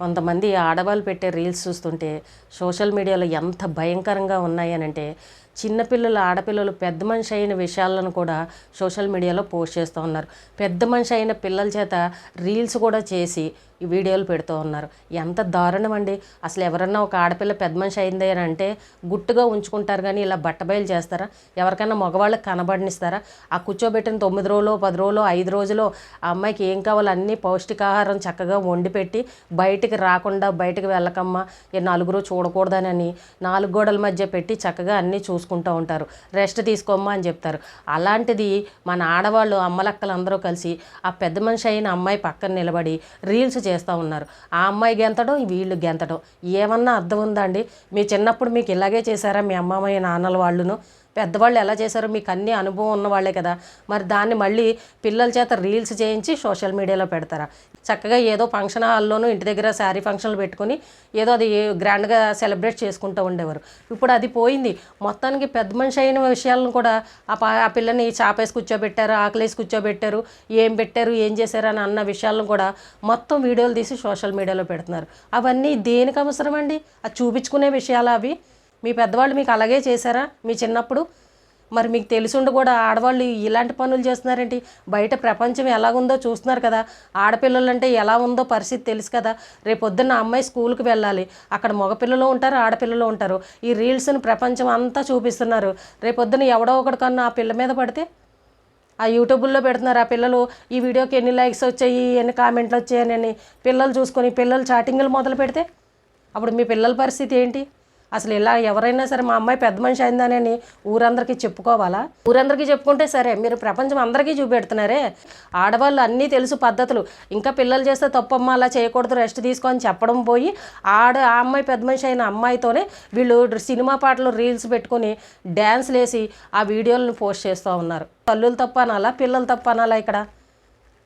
కొంతమంది ఆడవాళ్ళు పెట్టే రీల్స్ చూస్తుంటే సోషల్ మీడియాలో ఎంత భయంకరంగా ఉన్నాయనంటే చిన్నపిల్లలు ఆడపిల్లలు పెద్ద మనిషి అయిన విషయాలను కూడా సోషల్ మీడియాలో పోస్ట్ చేస్తూ ఉన్నారు. పెద్ద మనిషి అయిన పిల్లల చేత రీల్స్ కూడా చేసి వీడియోలు పెడుతూ ఉన్నారు. ఎంత దారుణం అండి. అసలు ఎవరన్నా ఒక ఆడపిల్ల పెద్ద మనిషి అయింది అని అంటే గుట్టుగా ఉంచుకుంటారు కానీ ఇలా బట్టబయలు చేస్తారా? ఎవరికైనా మగవాళ్ళకి కనబడినిస్తారా? ఆ కూర్చోబెట్టిన తొమ్మిది రోజులు పది రోజులు ఐదు రోజులు ఆ అమ్మాయికి ఏం కావాలో అన్నీ పౌష్టికాహారం చక్కగా వండి పెట్టి బయటికి రాకుండా బయటికి వెళ్ళకమ్మా ఈ నలుగురు చూడకూడదని నాలుగు గోడల మధ్య పెట్టి చక్కగా అన్నీ చేసుకుంటూ ఉంటారు. రెస్ట్ తీసుకోమ్మా అని చెప్తారు. అలాంటిది మన ఆడవాళ్ళు అమ్మలక్కలు అందరూ కలిసి ఆ పెద్ద మనిషి అయిన అమ్మాయి పక్కన నిలబడి రీల్స్ చేస్తూ ఉన్నారు. ఆ అమ్మాయి గెంతడం వీళ్ళు గెంతడం. ఏమన్నా అర్థం ఉందా అండి? మీ చిన్నప్పుడు మీకు ఇలాగే చేశారా మీ అమ్మమ్మ నాన్నల వాళ్ళును? పెద్దవాళ్ళు ఎలా చేశారో మీకు అన్ని అనుభవం ఉన్న వాళ్ళే కదా. మరి దాన్ని మళ్ళీ పిల్లల చేత రీల్స్ చేయించి సోషల్ మీడియాలో పెడతారా? చక్కగా ఏదో ఫంక్షన్ హాల్లోనూ ఇంటి దగ్గర శారీ ఫంక్షన్లు పెట్టుకుని ఏదో అది గ్రాండ్గా సెలబ్రేట్ చేసుకుంటూ ఉండేవారు. ఇప్పుడు అది పోయింది. మొత్తానికి పెద్ద మనిషి అయిన విషయాలను కూడా ఆ పా ఆ పిల్లని చాపేసి కూర్చోబెట్టారు ఆకలేసి కూర్చోబెట్టారు ఏం పెట్టారు ఏం చేశారు అని అన్న విషయాలను కూడా మొత్తం వీడియోలు తీసి సోషల్ మీడియాలో పెడుతున్నారు. అవన్నీ దేనికి అవసరం అండి అది చూపించుకునే విషయాలు అవి. మీ పెద్దవాళ్ళు మీకు అలాగే చేశారా? మీ చిన్నప్పుడు? మరి మీకు తెలిసిండు కూడా ఆడవాళ్ళు ఇలాంటి పనులు చేస్తున్నారేంటి? బయట ప్రపంచం ఎలాగుందో చూస్తున్నారు కదా. ఆడపిల్లలు అంటే ఎలా ఉందో పరిస్థితి తెలుసు కదా. రేపొద్దున్న అమ్మాయి స్కూల్కి వెళ్ళాలి. అక్కడ మగపిల్లలు ఉంటారు ఆడపిల్లలు ఉంటారు. ఈ రీల్స్ని ప్రపంచం అంతా చూపిస్తున్నారు. రేపొద్దున ఎవడో ఒకటి కన్నా ఆ పిల్ల మీద పడితే? ఆ యూట్యూబ్లో పెడుతున్నారు ఆ పిల్లలు ఈ వీడియోకి ఎన్ని లైక్స్ వచ్చాయి ఎన్ని కామెంట్లు వచ్చాయని పిల్లలు చూసుకొని పిల్లలు చాటింగ్లు మొదలు పెడితే అప్పుడు మీ పిల్లల పరిస్థితి ఏంటి? అసలు ఇలా ఎవరైనా సరే మా అమ్మాయి పెద్ద మనిషి అయిందని ఊరందరికీ చెప్పుకోవాలా? ఊరందరికీ చెప్పుకుంటే సరే మీరు ప్రపంచం అందరికీ చూపెడుతున్నారే? ఆడవాళ్ళు అన్నీ తెలుసు పద్ధతులు. ఇంకా పిల్లలు చేస్తే తప్పమ్మ అలా చేయకూడదు రెస్ట్ తీసుకొని చెప్పడం పోయి ఆడ ఆ అమ్మాయి పెద్ద మనిషి అయిన అమ్మాయితోనే వీళ్ళు సినిమా పాటలు రీల్స్ పెట్టుకొని డ్యాన్స్లు వేసి ఆ వీడియోలను పోస్ట్ చేస్తూ ఉన్నారు. తల్లులు తప్ప అనాలా పిల్లలు తప్ప అనాలా ఇక్కడ?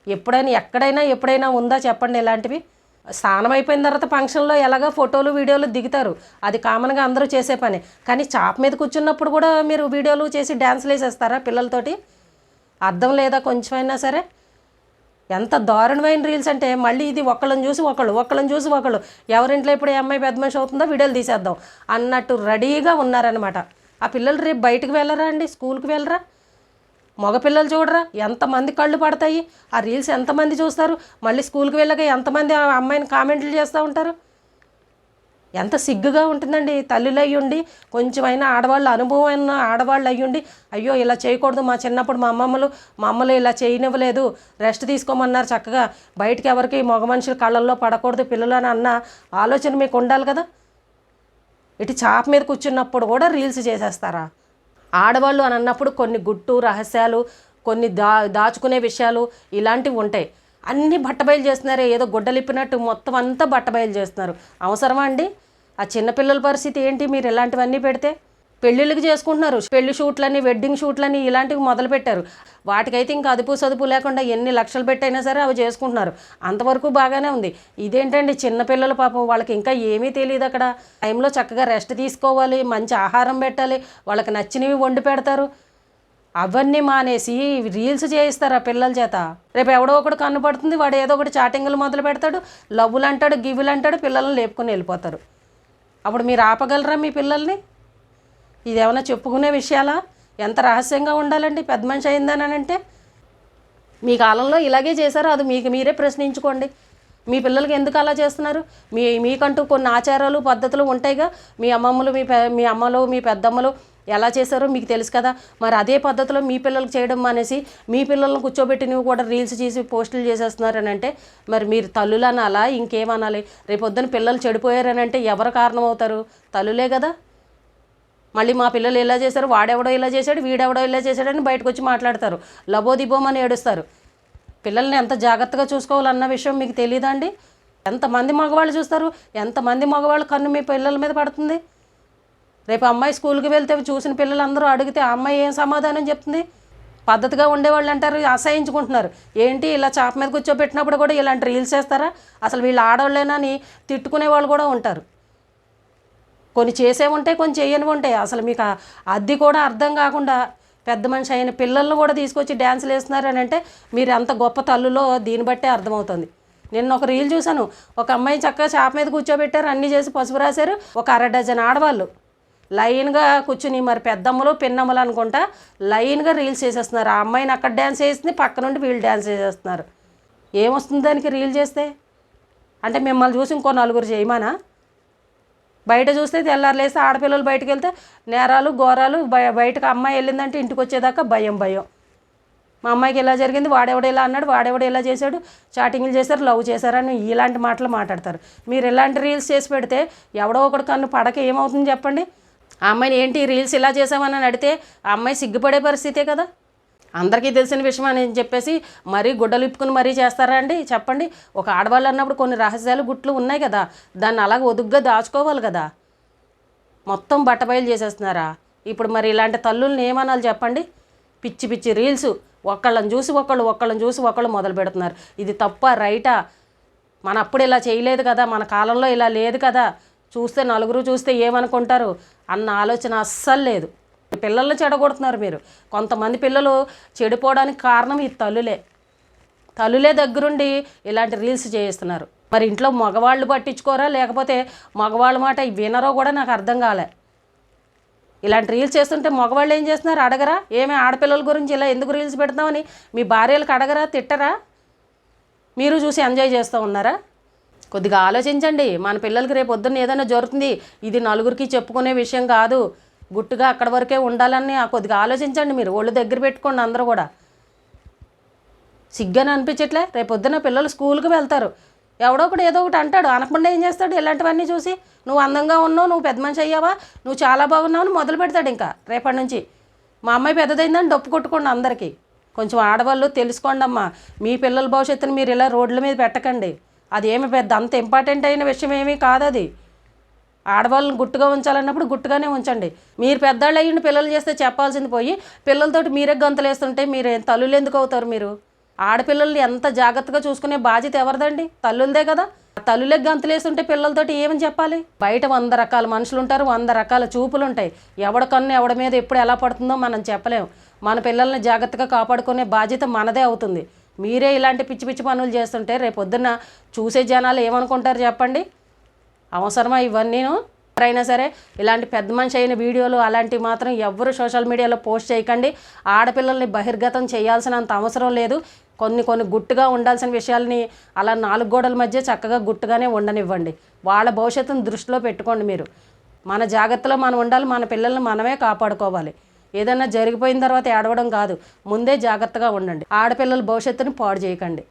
ఎప్పుడైనా ఎక్కడైనా ఎప్పుడైనా ఉందా చెప్పండి ఇలాంటివి? స్నానం అయిపోయిన తర్వాత ఫంక్షన్లో ఎలాగో ఫోటోలు వీడియోలు దిగుతారు. అది కామన్గా అందరూ చేసే పని. కానీ చాప్ మీద కూర్చున్నప్పుడు కూడా మీరు వీడియోలు చేసి డ్యాన్స్లు వేసేస్తారా పిల్లలతోటి? అర్థం లేదా కొంచెమైనా సరే? ఎంత దారుణమైన రీల్స్ అంటే మళ్ళీ ఇది ఒకళ్ళని చూసి ఒకళ్ళు ఒకళ్ళని చూసి ఒకళ్ళు. ఎవరింట్లో ఇప్పుడు ఈ అమ్మాయి పెద్ద మనిషి అవుతుందో వీడియోలు తీసేద్దాం. అన్నట్టు రెడీగా ఉన్నారనమాట ఆ పిల్లలు రేపు బయటకు వెళ్ళరా అండి? స్కూల్కి వెళ్ళరా? మగపిల్లలు చూడరా? ఎంతమంది కళ్ళు పడతాయి? ఆ రీల్స్ ఎంతమంది చూస్తారు? మళ్ళీ స్కూల్కి వెళ్ళగా ఎంతమంది ఆ అమ్మాయిని కామెంట్లు చేస్తూ ఉంటారు? ఎంత సిగ్గుగా ఉంటుందండి తల్లులు అయ్యుండి కొంచెమైనా ఆడవాళ్ళ అనుభవం అయిన ఆడవాళ్ళు అయ్యుండి అయ్యో ఇలా చేయకూడదు మా చిన్నప్పుడు మా అమ్మమ్మలు మా అమ్మలు ఇలా చేయనివ్వలేదు రెస్ట్ తీసుకోమన్నారు చక్కగా బయటికి ఎవరికి మగ మనుషులు కళ్ళల్లో పడకూడదు పిల్లలు అని అన్న ఆలోచన మీకు ఉండాలి కదా? ఇటు చాప మీద కూర్చున్నప్పుడు కూడా రీల్స్ చేసేస్తారా? ఆడవాళ్ళు అని అన్నప్పుడు కొన్ని గుట్టు రహస్యాలు కొన్ని దా దాచుకునే విషయాలు ఇలాంటివి ఉంటాయి. అన్నీ బట్టబయలు చేస్తున్నారు ఏదో గుడ్డలిప్పినట్టు మొత్తం అంతా బట్టబయలు చేస్తున్నారు. అవసరమా అండి? ఆ చిన్నపిల్లల పరిస్థితి ఏంటి? మీరు ఇలాంటివన్నీ పెడితే? పెళ్ళిళ్ళకి చేసుకుంటున్నారు. పెళ్ళి షూట్లని వెడ్డింగ్ షూట్లని ఇలాంటివి మొదలు పెట్టారు వాటికైతే ఇంకా అదుపు సదుపు లేకుండా ఎన్ని లక్షలు పెట్టైనా సరే అవి చేసుకుంటున్నారు. అంతవరకు బాగానే ఉంది. ఇదేంటండి చిన్నపిల్లల పాపం వాళ్ళకి ఇంకా ఏమీ తెలియదు అక్కడ. టైంలో చక్కగా రెస్ట్ తీసుకోవాలి మంచి ఆహారం పెట్టాలి వాళ్ళకి నచ్చినవి వండి పెడతారు. అవన్నీ మానేసి రీల్స్ చేయిస్తారు ఆ పిల్లల చేత. రేపు ఎవడో ఒకడు కన్నుపడుతుంది వాడు ఏదో ఒకటి చాటింగ్లు మొదలు పెడతాడు లవ్వులు అంటాడు గివ్వులు అంటాడు పిల్లల్ని లేపుకొని వెళ్ళిపోతారు. అప్పుడు మీరు ఆపగలరా మీ పిల్లల్ని? ఇది ఏమైనా చెప్పుకునే విషయాలా? ఎంత రహస్యంగా ఉండాలండి? పెద్ద మనిషి అయిందని అంటే మీ కాలంలో ఇలాగే చేశారు. అది మీకు మీరే ప్రశ్నించుకోండి. మీ పిల్లలకి ఎందుకు అలా చేస్తున్నారు? మీ మీకంటూ కొన్ని ఆచారాలు పద్ధతులు ఉంటాయిగా? మీ అమ్మమ్మలు మీ మీ అమ్మలు మీ పెద్దమ్మలు ఎలా చేశారో మీకు తెలుసు కదా? మరి అదే పద్ధతిలో మీ పిల్లలకు చేయడం మానేసి మీ పిల్లల్ని కూర్చోబెట్టి నువ్వు కూడా రీల్స్ చేసి పోస్టులు చేసేస్తున్నారని అంటే మరి మీరు తల్లులు అనాలా ఇంకేమనాలి? రేపొద్దున పిల్లలు చెడిపోయారని అంటే ఎవరు కారణం అవుతారు తల్లులే కదా? మళ్ళీ మా పిల్లలు ఇలా చేశారు వాడెవడో ఇలా చేశాడు వీడెవడో ఇలా చేశాడని బయటకు వచ్చి మాట్లాడతారు. లబోదిబోమని ఏడుస్తారు. పిల్లల్ని ఎంత జాగ్రత్తగా చూసుకోవాలన్న విషయం మీకు తెలియదా అండి? ఎంతమంది మగవాళ్ళు చూస్తారు? ఎంతమంది మగవాళ్ళు కన్ను మీ పిల్లల మీద పడుతుంది? రేపు అమ్మాయి స్కూల్కి వెళ్తే చూసిన పిల్లలందరూ అడిగితే ఆ అమ్మాయి ఏం సమాధానం చెప్తుంది? పద్ధతిగా ఉండేవాళ్ళు అంటారు అసహించుకుంటున్నారు. ఏంటి ఇలా చాప మీద కూర్చోబెట్టినప్పుడు కూడా ఇలాంటి రీల్స్ వేస్తారా అసలు వీళ్ళు ఆడవాళ్ళేనా అని తిట్టుకునే వాళ్ళు కూడా ఉంటారు. కొన్ని చేసే ఉంటాయి కొన్ని చేయని ఉంటాయి అసలు మీకు అది అద్దె కూడా అర్థం కాకుండా పెద్ద మనిషి అయిన పిల్లల్ని కూడా తీసుకొచ్చి డ్యాన్సులు వేస్తున్నారు అని అంటే మీరు ఎంత గొప్ప తల్లులో దీన్ని బట్టే అర్థమవుతుంది. నిన్న ఒక రీల్ చూశాను. ఒక అమ్మాయి చక్కగా చేప మీద కూర్చోబెట్టారు అన్నీ చేసి పసుపు రాశారు. ఒక అర డజన్ ఆడవాళ్ళు. లైన్గా కూర్చుని మరి పెద్దమ్మలు పిన్నమ్మలు అనుకుంటా లైన్గా రీల్స్ చేసేస్తున్నారు. ఆ అమ్మాయిని అక్కడ డ్యాన్స్ చేస్తుంది పక్క నుండి వీళ్ళు డ్యాన్స్ చేసేస్తున్నారు ఏమొస్తుంది దానికి రీల్ చేస్తే? అంటే మిమ్మల్ని చూసి ఇంకో నలుగురు చేయమానా? బయట చూస్తే తెల్లారు లేస్తే ఆడపిల్లలు బయటకు వెళ్తే నేరాలు ఘోరాలు బయ బయటకు అమ్మాయి వెళ్ళిందంటే ఇంటికి వచ్చేదాకా భయం భయం. మా అమ్మాయికి ఇలా జరిగింది? వాడెవడు ఇలా అన్నాడు? వాడెవడు ఇలా చేశాడు? చాటింగ్లు చేశారు లవ్ చేశారని ఇలాంటి మాటలు మాట్లాడతారు. మీరు ఇలాంటి రీల్స్ చేసి పెడితే ఎవడో ఒకడు కన్ను పడక ఏమవుతుంది చెప్పండి? ఆ అమ్మాయిని ఏంటి ఈ రీల్స్ ఇలా చేసామని అడిగితే ఆ అమ్మాయి సిగ్గుపడే పరిస్థితే కదా? అందరికీ తెలిసిన విషయం అని చెప్పేసి మరీ గుడ్డలు ఇప్పుకుని మరీ చేస్తారా అండి? చెప్పండి. ఒక ఆడవాళ్ళు అన్నప్పుడు కొన్ని రహస్యాలు గుట్లు ఉన్నాయి కదా. దాన్ని అలాగ ఒదుగ్గా దాచుకోవాలి కదా. మొత్తం బట్టబయలు చేసేస్తున్నారా? ఇప్పుడు మరి ఇలాంటి తల్లుల్ని ఏమనాలి చెప్పండి? పిచ్చి పిచ్చి రీల్స్. ఒకళ్ళని చూసి ఒకళ్ళు ఒకళ్ళని చూసి ఒకళ్ళు మొదలు పెడుతున్నారు. ఇది తప్ప రైటా? మన అప్పుడు ఇలా చేయలేదు కదా. మన కాలంలో ఇలా లేదు కదా. చూస్తే నలుగురు చూస్తే ఏమనుకుంటారు? అన్న ఆలోచన అస్సలు లేదు. పిల్లల్ని చెడగొడుతున్నారు మీరు. కొంతమంది పిల్లలు చెడిపోవడానికి కారణం ఈ తల్లులే. తల్లులే దగ్గరుండి ఇలాంటి రీల్స్ చేయిస్తున్నారు. మరి ఇంట్లో మగవాళ్ళు పట్టించుకోరా? లేకపోతే మగవాళ్ళ మాట వినరో కూడా నాకు అర్థం కాలే. ఇలాంటి రీల్స్ చేస్తుంటే మగవాళ్ళు ఏం చేస్తున్నారు? అడగరా? ఏమి ఆడపిల్లల గురించి ఇలా ఎందుకు రీల్స్ పెడతామని మీ భార్యలకు అడగరా? తిట్టరా? మీరు చూసి ఎంజాయ్ చేస్తూ ఉన్నారా? కొద్దిగా ఆలోచించండి. మన పిల్లలకి రేపు పొద్దున్న ఏదైనా జరుగుతుంది. ఇది నలుగురికి చెప్పుకునే విషయం కాదు. గుట్టుగా అక్కడ వరకే ఉండాలని ఆ కొద్దిగా ఆలోచించండి మీరు. ఒళ్ళు దగ్గర పెట్టుకోండి అందరూ కూడా. సిగ్గని అనిపించట్లే. రేపు పొద్దున్న పిల్లలు స్కూల్కి వెళ్తారు. ఎవడో ఒకటి ఏదో ఒకటి అంటాడు. అనకుండా ఏం చేస్తాడు? ఇలాంటివన్నీ చూసి నువ్వు అందంగా ఉన్నావు నువ్వు పెద్ద మనిషి అయ్యావా నువ్వు చాలా బాగున్నావు అని మొదలు పెడతాడు ఇంకా రేపటి నుంచి. మా అమ్మాయి పెద్దదైందని డప్పు కొట్టుకోండి అందరికీ. కొంచెం ఆడవాళ్ళు తెలుసుకోండి అమ్మా. మీ పిల్లల భవిష్యత్తుని మీరు ఇలా రోడ్ల మీద పెట్టకండి. అది ఏమి పెద్ద అంత ఇంపార్టెంట్ అయిన విషయం ఏమీ కాదు అది. ఆడవాళ్ళని గుట్టుగా ఉంచాలన్నప్పుడు గుట్టుగానే ఉంచండి. మీరు పెద్దవాళ్ళు అయ్యిండి పిల్లలు చేస్తే చెప్పాల్సింది పోయి పిల్లలతోటి మీరే గంతులు వేస్తుంటే మీరు తల్లులు ఎందుకు అవుతారు మీరు? ఆడపిల్లల్ని ఎంత జాగ్రత్తగా చూసుకునే బాధ్యత ఎవరిదండి? తల్లులదే కదా. తల్లులకు తల్లులే గంతులు వేస్తుంటే పిల్లలతోటి ఏమని చెప్పాలి? బయట వంద రకాల మనుషులు ఉంటారు వంద రకాల చూపులు ఉంటాయి ఎవడ కన్ను ఎవడ మీద ఎప్పుడు ఎలా పడుతుందో మనం చెప్పలేం. మన పిల్లల్ని జాగ్రత్తగా కాపాడుకునే బాధ్యత మనదే అవుతుంది. మీరే ఇలాంటి పిచ్చి పిచ్చి పనులు చేస్తుంటే రేపొద్దున చూసే జనాలు ఏమనుకుంటారు చెప్పండి? అవసరమా ఇవన్నీను ఎవరైనా సరే ఇలాంటి పెద్ద మనిషి అయిన వీడియోలు అలాంటివి మాత్రం ఎవ్వరు సోషల్ మీడియాలో పోస్ట్ చేయకండి. ఆడపిల్లల్ని బహిర్గతం చేయాల్సినంత అవసరం లేదు. కొన్ని కొన్ని గుట్టుగా ఉండాల్సిన విషయాల్ని అలా నాలుగు గోడల మధ్య చక్కగా గుట్టుగానే ఉండనివ్వండి. వాళ్ళ భవిష్యత్తును దృష్టిలో పెట్టుకోండి మీరు. మన జాగ్రత్తలో మనం ఉండాలి. మన పిల్లల్ని మనమే కాపాడుకోవాలి. ఏదైనా జరిగిపోయిన తర్వాత ఏడవడం కాదు. ముందే జాగ్రత్తగా ఉండండి. ఆడపిల్లల భవిష్యత్తుని పాడు చేయకండి.